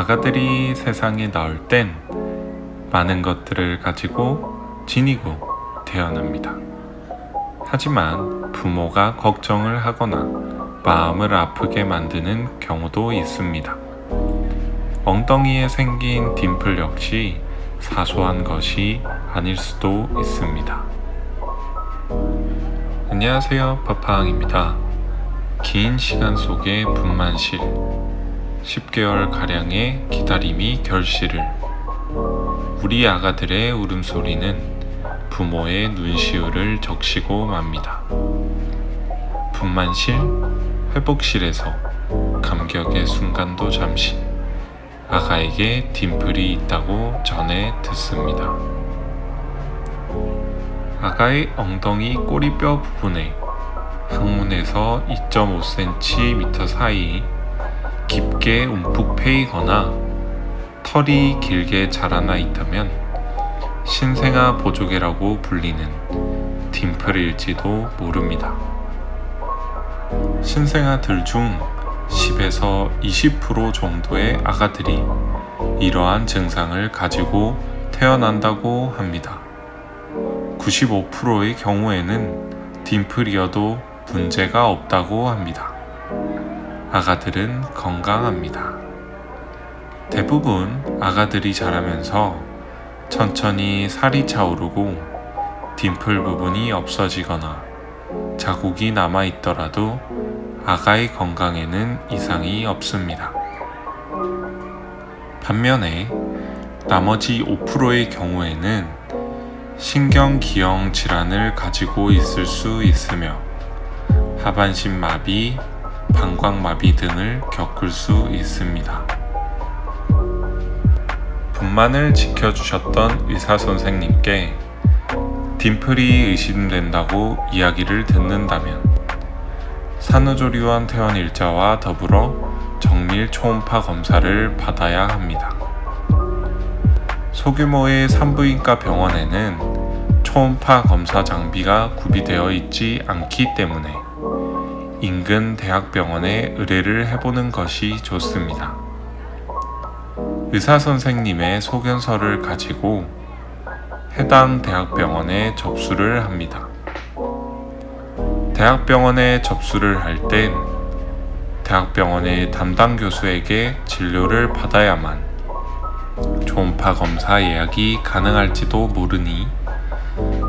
아가들이 세상에 나올 땐 많은 것들을 가지고 지니고 태어납니다. 하지만 부모가 걱정을 하거나 마음을 아프게 만드는 경우도 있습니다. 엉덩이에 생긴 딤플 역시 사소한 것이 아닐 수도 있습니다. 안녕하세요. 파파항입니다. 긴 시간 속의 분만실, 10개월 가량의 기다림이 결실을, 우리 아가들의 울음소리는 부모의 눈시울을 적시고 맙니다. 분만실, 회복실에서 감격의 순간도 잠시 아가에게 딤플이 있다고 전해 듣습니다. 아가의 엉덩이 꼬리뼈 부분에 항문에서 2.5cm 사이 깊게 움푹 패이거나 털이 길게 자라나 있다면 신생아 보조개라고 불리는 딤플일지도 모릅니다. 신생아들 중 10에서 20% 정도의 아가들이 이러한 증상을 가지고 태어난다고 합니다. 95%의 경우에는 딤플이어도 문제가 없다고 합니다. 아가들은 건강합니다. 대부분 아가들이 자라면서 천천히 살이 차오르고 딤플 부분이 없어지거나 자국이 남아 있더라도 아가의 건강에는 이상이 없습니다. 반면에 나머지 5%의 경우에는 신경기형 질환을 가지고 있을 수 있으며 하반신 마비, 방광마비 등을 겪을 수 있습니다. 분만을 지켜주셨던 의사 선생님께 딤플이 의심된다고 이야기를 듣는다면 산후조리원 퇴원 일자와 더불어 정밀 초음파 검사를 받아야 합니다. 소규모의 산부인과 병원에는 초음파 검사 장비가 구비되어 있지 않기 때문에 인근 대학병원에 의뢰를 해보는 것이 좋습니다. 의사 선생님의 소견서를 가지고 해당 대학병원에 접수를 합니다. 대학병원에 접수를 할 땐 대학병원의 담당 교수에게 진료를 받아야만 초음파 검사 예약이 가능할지도 모르니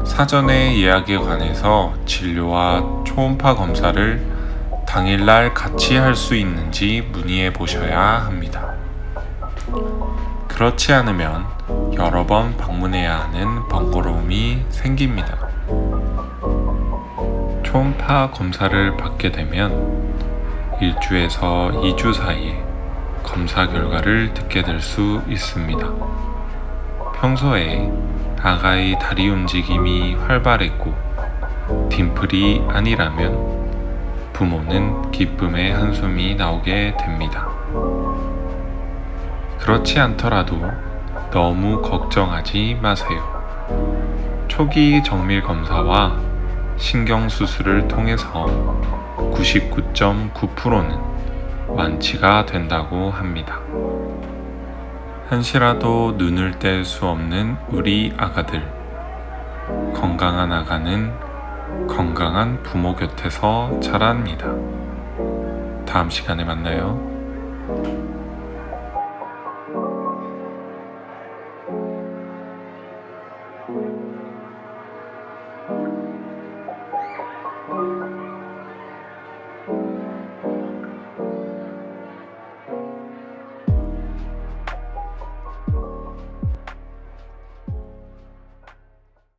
사전에 예약에 관해서 진료와 초음파 검사를 당일날 같이 할 수 있는지 문의해 보셔야 합니다. 그렇지 않으면 여러 번 방문해야 하는 번거로움이 생깁니다. 초음파 검사를 받게 되면 1주에서 2주 사이에 검사 결과를 듣게 될 수 있습니다. 평소에 아가의 다리 움직임이 활발했고 딤플이 아니라면 부모는 기쁨의 한숨이 나오게 됩니다. 그렇지 않더라도 너무 걱정하지 마세요. 초기 정밀 검사와 신경 수술을 통해서 99.9%는 완치가 된다고 합니다. 한시라도 눈을 뗄 수 없는 우리 아가들. 건강한 아가는 건강한 부모 곁에서 자랍니다. 다음 시간에 만나요.